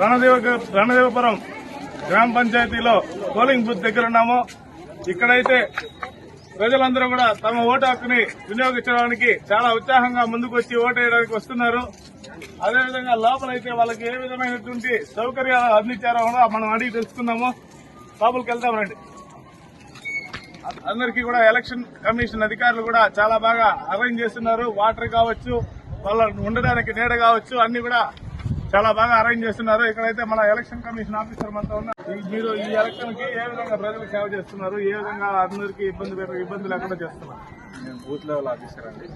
రణదేవ రణదేవపురం గ్రామ పంచాయతీలో polling booth దగ్గర ఉన్నాము. ఇక్కడైతే ప్రజలందరూ కూడా తమ ఓటు హక్కుని వినియోగించడానికి చాలా ఉత్సాహంగా ముందుకు వచ్చి ఓటు వేయడానికి వస్తున్నారు. అదేవిధంగా లోపలైతే వాళ్ళకి ఏ విధమైనటువంటి సౌకర్యాలు అందించారో కూడా మనం అడిగి తెలుసుకుందాము. లోపలికి వెళ్దాం రండి. అందరికీ కూడా ఎలక్షన్ కమిషన్ అధికారులు కూడా చాలా బాగా అరేంజ్ చేస్తున్నారు. వాటర్ కావచ్చు వాళ్ళ ఉండడానికి నీడ కావచ్చు అన్ని కూడా చాలా బాగా అరేంజ్ చేస్తున్నారు. ఇక్కడైతే మన ఎలక్షన్ కమిషన్ ఆఫీసర్ మనతో ఉన్నారు. మీరు ఈ ఎలక్షన్కి ఏ విధంగా ప్రజలకు సేవ చేస్తున్నారు? ఏ విధంగా అందరికీ ఇబ్బంది ఇబ్బంది లేకుండా చేస్తున్నారు? నేను బూత్ లెవెల్ ఆఫీసర్ అండి.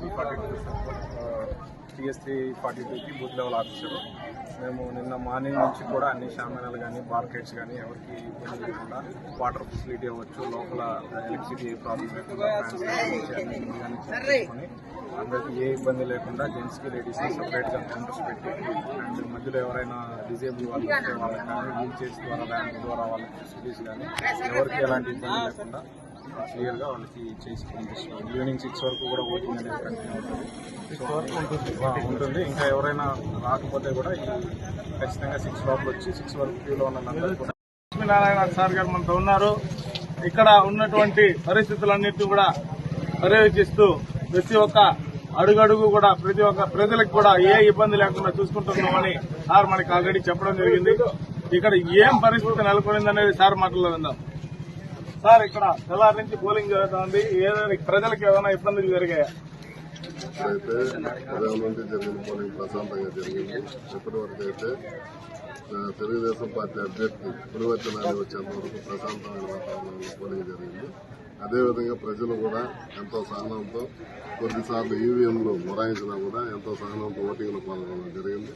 టీఎస్ త్రీ ఫార్టీ టూకి బూత్ లెవెల్ ఆఫీసర్. మేము నిన్న మార్నింగ్ నుంచి కూడా అన్ని షామినాలు కానీ మార్కెట్స్ కానీ ఎవరికి ఇబ్బంది లేకుండా వాటర్ ఫెసిలిటీ అవ్వచ్చు లోపల ఎలక్ట్రిసిటీ ఏ ప్రాబ్లం లేకుండా అందరికి అందరికీ ఏ ఇబ్బంది లేకుండా జెంట్స్కి లేడీస్కి సపరేట్గా కౌంటర్స్ పెట్టి అండ్ మధ్యలో ఎవరైనా డిజేబుల్ వాళ్ళు ఉంటే వాళ్ళకి కానీ వీల్ చైర్స్ ద్వారా ద్వారా వాళ్ళకి ఫెసిలిటీస్ కానీ ఎవరికి ఎలాంటి ఇబ్బంది లేకుండా క్లియర్గా వాళ్ళకి చేసి పంపిస్తున్నాం. ఈవినింగ్ సిక్స్ వరకు కూడా ఓటింగ్ అనేది కంటిన్యూ ఉంటుంది. ఉంటుంది. ఇంకా ఎవరైనా రాకపోతే కూడా ఈ ఖచ్చితంగా సిక్స్ లోపల వచ్చి సిక్స్ వరకు క్యూలో ఉన్న లక్ష్మీనారాయణ సార్ గారు మనతో ఉన్నారు. ఇక్కడ ఉన్నటువంటి పరిస్థితులన్నింటినీ కూడా పర్యవేక్షిస్తూ ప్రతి ఒక్క అడుగడుగు కూడా ప్రతి ఒక్క ప్రజలకు కూడా ఏ ఇబ్బంది లేకుండా చూసుకుంటున్నామని సార్ మనకి ఆల్రెడీ చెప్పడం జరిగింది. ఇక్కడ ఏం పరిస్థితి నెలకొనింది అనేది సార్ మాటల్లో విందాం. సార్ ఇక్కడ తెల్లారి నుంచి పోలింగ్ జరుగుతుంది. ఏదైనా ప్రజలకు ఏదైనా ఇబ్బందులు జరిగాయా? అయితే ఉదయం నుండి జరిగిన పోలింగ్ ప్రశాంతంగా జరిగింది. ఇప్పటి వరకు అయితే తెలుగుదేశం పార్టీ అభ్యర్థి పులివర్తి నాని వచ్చేంత వరకు ప్రశాంతమైన వాతావరణంలో పోలింగ్ జరిగింది. అదేవిధంగా ప్రజలు కూడా ఎంతో సహనంతో కొద్దిసార్లు ఈవీఎంలు మొరాయించినా కూడా ఎంతో సహనంతో ఓటింగ్లో పాల్గొనడం జరిగింది.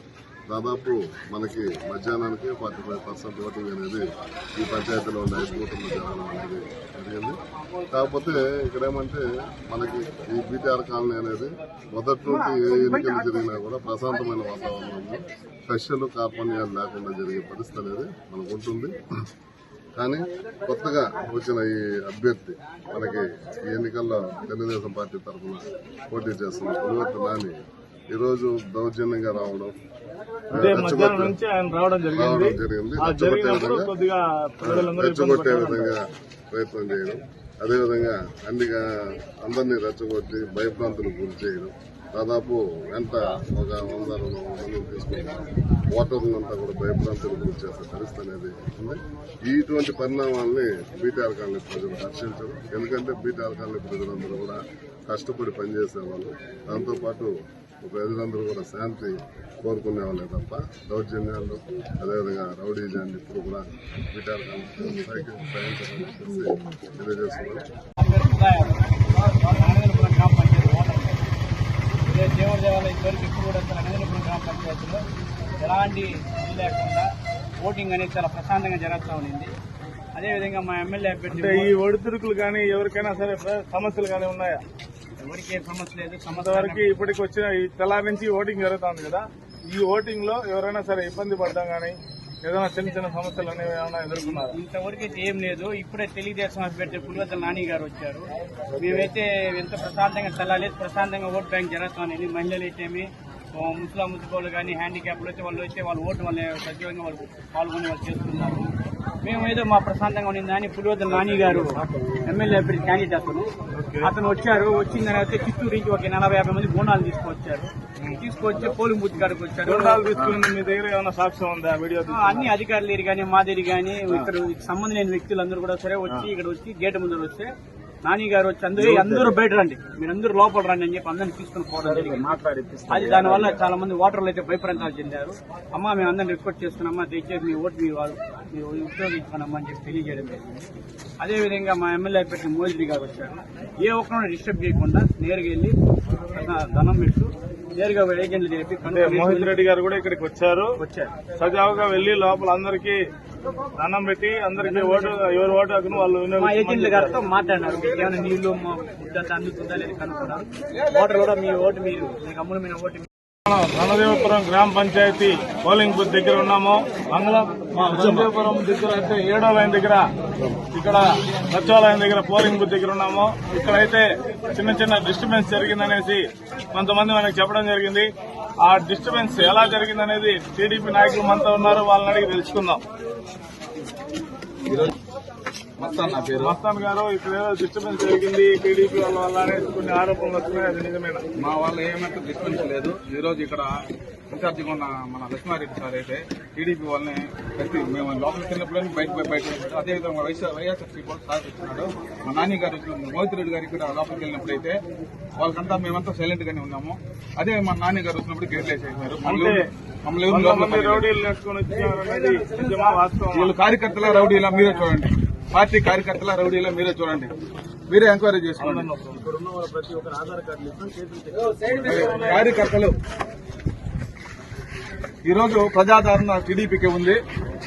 దాదాపు మనకి మధ్యాహ్నానికి ఫార్టీ ఫైవ్ పర్సెంట్ ఓటింగ్ అనేది ఈ పంచాయతీలో ఉన్న ఐదు బూతుల్లో జరగడం అనేది జరిగింది. కాకపోతే ఇక్కడేమంటే మనకి ఈ బీటీఆర్ కాలనీ అనేది మొదటి నుండి ఏ ఎన్నికలు జరిగినా కూడా ప్రశాంతమైన వాతావరణంలో స్పెషల్ కార్పణ్యాలు లేకుండా జరిగే పరిస్థితి అనేది మనకు ఉంటుంది. కానీ కొత్తగా వచ్చిన ఈ అభ్యర్థి మనకి ఈ ఎన్నికల్లో తెలుగుదేశం పార్టీ తరఫున పోటీ చేస్తున్న పులివర్తి నాని ఈరోజు దౌర్జన్యంగా రావడం అంటే మధ్యాహ్నం నుంచి ఆయన రావడం జరిగింది. ఆ జరిగినప్పుడు విధంగా కొద్దిగా ప్రజలందరూ రెచ్చగొట్టే. విధంగా ప్రయత్నం చేయడం. అదేవిధంగా అన్ని అందరినీ రెచ్చగొట్టి భయభ్రాంతులు గురి చేయడం. దాదాపు వెంట ఒక వంద రెండు వందల మందిని తీసుకుని ఓటర్లంతా కూడా భయభ్రాంతులు గురి చేసే పరిస్థితి అనేది ఉంది. ఇటువంటి పరిణామాలని బీటీఆర్ కాలనీ ప్రజలు హర్షించరు. ఎందుకంటే బీటీఆర్ కాలనీ ప్రజలందరూ కూడా కష్టపడి పనిచేసేవాళ్ళు. దాంతోపాటు ప్రజలందరూ కూడా శాంతి కోరుకునే వాళ్ళే తప్ప దౌర్జన్యాలు అదేవిధంగా రౌడీజాన్ని ఇప్పుడు కూడా బీటార్ సైకిల్ సహించాలని చెప్పేసి ఎలాంటి ఇది లేకుండా ఓటింగ్ అనేది చాలా ప్రశాంతంగా జరుగుతూ ఉండింది అదేవిధంగా మా ఎమ్మెల్యే అభ్యర్థి ఈ ఒడిదుడుకులు కానీ ఎవరికైనా సరే సమస్యలు కానీ ఉన్నాయా? ఎవరికి ఏ సమస్య లేదు ఇప్పటికి వచ్చిన ఈ తెల్లారి నుంచి ఓటింగ్ జరుగుతుంది కదా ఈ ఓటింగ్లో ఎవరైనా సరే ఇబ్బంది పడ్డం కానీ ఏదైనా చిన్న చిన్న సమస్యలు అనేవి ఏమైనా ఎదుర్కొన్నారా? ఇంతవరకు అయితే ఏం లేదు. ఇప్పుడే తెలుగుదేశం అభ్యర్థి పులివద్దల నాని గారు వచ్చారు. మేమైతే ఎంత ప్రశాంతంగా తెల్లాలి ప్రశాంతంగా ఓట్ బ్యాంక్ జరుగుతుంది మహిళలు అయితేమి ముస్లాం ముసుకోళ్ళు కానీ హ్యాండిక్యాప్లు అయితే వాళ్ళు అయితే వాళ్ళు ఓటు వాళ్ళ సజీవంగా వాళ్ళు పాల్గొని వాళ్ళు చేస్తున్నారు. మేము ఏదో మా ప్రశాంతంగా ఉండింది అని పులివద్దల నాని గారు ఎమ్మెల్యే అభ్యర్థి క్యాండిడేట్ అతను. అతను వచ్చారు వచ్చిన తర్వాత చిత్తూరు నుంచి ఒక నలభై యాభై మంది బోనాలు తీసుకొచ్చారు. తీసుకొచ్చి పోలింగ్ బూత్ కాడికి వచ్చారు తీసుకుని మీ దగ్గర ఏమైనా సాక్ష్యం ఉందా? వీడియో అన్ని అధికారులు కానీ మా దగ్గర కానీ ఇక్కడ సంబంధం లేని వ్యక్తులందరూ కూడా సరే వచ్చి ఇక్కడ వచ్చి గేట్ ముందర వస్తే నాని గారు వచ్చి అందరూ అందరూ బయట రండి. మీరు అందరూ లోపల రండి అని చెప్పి అందరిని తీసుకుని పోవడం జరిగింది. అది దానివల్ల చాలా మంది ఓటర్లు అయితే భయప్రాంతాలు చెందారు. అమ్మా మేము అందరిని రిక్వెస్ట్ చేస్తున్నామా దయచేసి మీ ఓటు మీ వాళ్ళు మీరు ఉపయోగించుకున్నామా అని చెప్పి తెలియజేయడం జరిగింది. అదేవిధంగా మా ఎమ్మెల్యే పెట్టిన మోదీ గారు వచ్చారు. ఏ ఒక్కరిని డిస్టర్బ్ చేయకుండా నేరుగా వెళ్ళి ధనం పెట్టు నేరుగా ఏజెంట్లు చెప్పి మోహిత్ రెడ్డి గారు కూడా ఇక్కడికి వచ్చారు. వచ్చారు. సజావుగా వెళ్ళి లోపల అందరికి దండం పెట్టి అందరికి ఓటు ఎవరి ఓటు హక్కును వాళ్ళు మా ఏజెంట్ల గారితో మాట్లాడినారు. మీకు ఏమైనా నీళ్ళు అందుతుందా లేదు కనుక్కున్నారు ఓటర్ కూడా మీ ఓటు మీరు మీకు అమ్ముడు ఓటు రణదేవపురం గ్రామ పంచాయతీ పోలింగ్ బూత్ దగ్గర ఉన్నాము. మంగళం రణదేవపురం దగ్గర అంటే ఏడో లైన్ దగ్గర ఇక్కడ సచివాలయం దగ్గర పోలింగ్ బూత్ దగ్గర ఉన్నాము. ఇక్కడైతే చిన్న చిన్న డిస్టర్బెన్స్ జరిగిందనేసి కొంతమంది మనకి చెప్పడం జరిగింది. ఆ డిస్టర్బెన్స్ ఎలా జరిగిందనేది టీడీపీ నాయకులు మనతో ఉన్నారు వాళ్ళని అడిగి తెలుసుకుందాం. మస్తాన్ నా పేరు. మస్తాన్ గారు ఇక్కడ ఏదో డిస్టర్బెన్స్ జరిగింది టీడీపీ వాళ్ళ వల్ల కొన్ని ఆరోపణలు వస్తున్నాయి అది నిజమేనా మా వాళ్ళ ఏమంటే డిస్పెన్స్ లేదు. ఈ రోజు ఇక్కడ ఇన్ఛార్జిగా ఉన్న మన లక్ష్మారెడ్డి సార్ అయితే టీడీపీ వాళ్ళని ప్రతి మేము లోపలికి వెళ్ళినప్పుడు బయట బయట. అదేవిధంగా వైఎస్ఆర్ వైఎస్ఆర్ వాళ్ళు సార్ ఇస్తున్నాడు మా నాని గారు మోహిత్ రెడ్డి గారు ఇక్కడ లోపలికి వెళ్ళినప్పుడు అయితే వాళ్ళకంతా మేమంతా సైలెంట్ గానే ఉన్నాము. అదే మా నాని గారు వచ్చినప్పుడు గేట్లు వేసేసారు. వీళ్ళు కార్యకర్తల రౌడీలా మీరే చూడండి. పార్టీ కార్యకర్తల రౌడీలా మీరే చూడండి. మీరే ఎంక్వైరీ చేసుకోండి. కార్యకర్తలు. ఈరోజు ప్రజాదరణ టీడీపీకి ఉంది.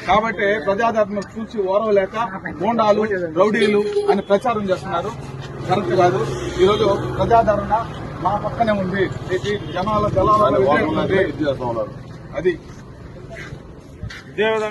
కాబట్టి ప్రజాదరణ చూసి ఓరవలేక గోండాలు రౌడీలు అని ప్రచారం చేస్తున్నారు. కరెక్ట్ కాదు. ఈరోజు ప్రజాదరణ మా పక్కనే ఉంది. ఇది జనాల జలాల అది. ఇదే విధంగా